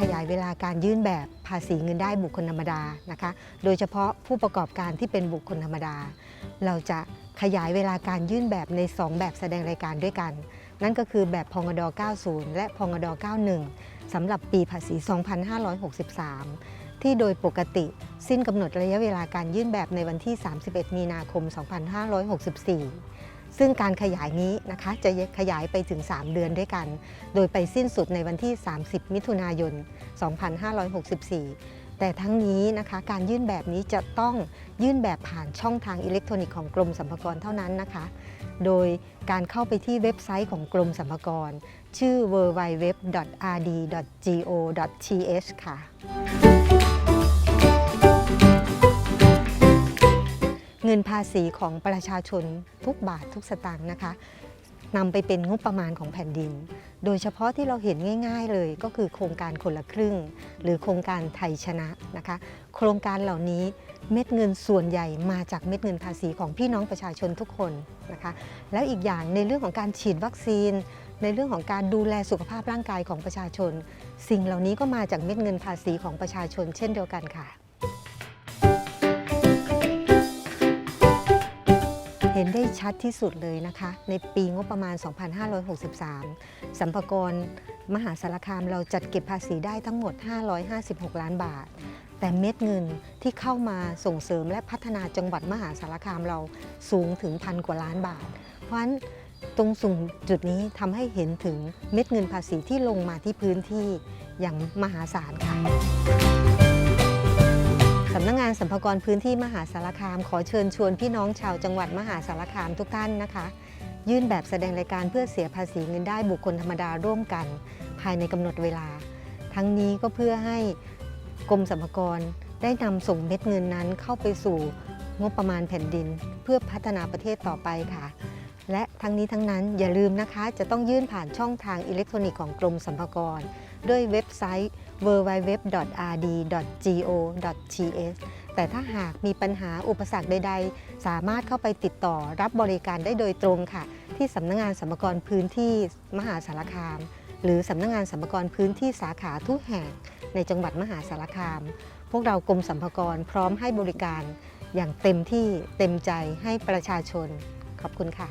ขยายเวลาการยื่นแบบภาษีเงินได้บุคคลธรรมดานะคะ โดยเฉพาะผู้ประกอบการที่เป็นบุคคลธรรมดา เราจะขยายเวลาการยื่นแบบใน 2 แบบแสดงรายการด้วยกัน นั่นก็คือแบบพงด 90 และพงด 91 สำหรับปีภาษี 2563 ที่โดยปกติสิ้นกำหนดระยะเวลาการยื่นแบบในวันที่ 31 มีนาคม 2564 ซึ่งการขยายนี้นะคะจะขยายไปถึง 3 เดือนด้วยกัน โดยไปสิ้นสุดในวันที่ 30 มิถุนายน 2564 แต่ทั้งนี้นะคะการยื่นแบบนี้จะต้องยื่นแบบผ่านช่องทางอิเล็กทรอนิกส์ของกรมสรรพากรเท่านั้นนะคะ โดยการเข้าไปที่เว็บไซต์ของกรมสรรพากร ชื่อ www.rd.go.th ค่ะ เงินภาษีของประชาชนทุกบาททุกสตางค์นะคะนำไปเป็นงบประมาณของแผ่นดิน โดยเฉพาะที่เราเห็นง่าย ๆเลยก็คือโครงการคนละครึ่ง หรือโครงการไทยชนะนะคะ โครงการเหล่านี้เม็ดเงินส่วนใหญ่มาจากเม็ดเงินภาษีของพี่น้องประชาชนทุกคนนะคะ แล้วอีกอย่างในเรื่องของการฉีดวัคซีน ในเรื่องของการดูแลสุขภาพร่างกายของประชาชน สิ่งเหล่านี้ก็มาจากเม็ดเงินภาษีของประชาชนเช่นเดียวกันค่ะ เห็นได้ชัดที่สุดเลยนะคะ ในปีงบประมาณ 2563 สัมภากรมหาสารคามเราจัดเก็บภาษีได้ทั้งหมด 556 ล้านบาท แต่เม็ดเงินที่เข้ามาส่งเสริมและพัฒนาจังหวัดมหาสารคามเราสูงถึงพันกว่าล้านบาท เพราะฉะนั้นตรงส่งจุดนี้ทำให้เห็นถึงเม็ดเงินภาษีที่ลงมาที่พื้นที่อย่างมหาศาลค่ะ สัมภากรพื้นที่มหาสารคาม ขอเชิญชวนพี่น้องชาวจังหวัดมหาสารคามทุกท่านนะคะ ยื่นแบบแสดงรายการเพื่อเสียภาษีเงินได้บุคคลธรรมดาร่วมกัน ภายในกำหนดเวลา ทั้งนี้ก็เพื่อให้กรมสรรพากรได้นำส่งเม็ดเงินนั้นเข้าไปสู่งบประมาณแผ่นดิน เพื่อพัฒนาประเทศต่อไปค่ะ และทั้งนี้ทั้งนั้นอย่าลืมนะคะ จะต้องยื่นผ่านช่องทางอิเล็กทรอนิกส์ของกรมสรรพากรด้วยเว็บไซต์ www.rd.go.th แต่ถ้าหากมีปัญหาอุปสรรคใด ๆ สามารถเข้าไปติดต่อรับบริการได้โดยตรงค่ะ ที่สำนักงานสัมภากรพื้นที่มหาสารคาม หรือสำนักงานสัมภากรพื้นที่สาขาทุกแห่งในจังหวัดมหาสารคาม พวกเรากรมสัมภากรพร้อมให้บริการอย่างเต็มที่เต็มใจให้ประชาชน ขอบคุณค่ะ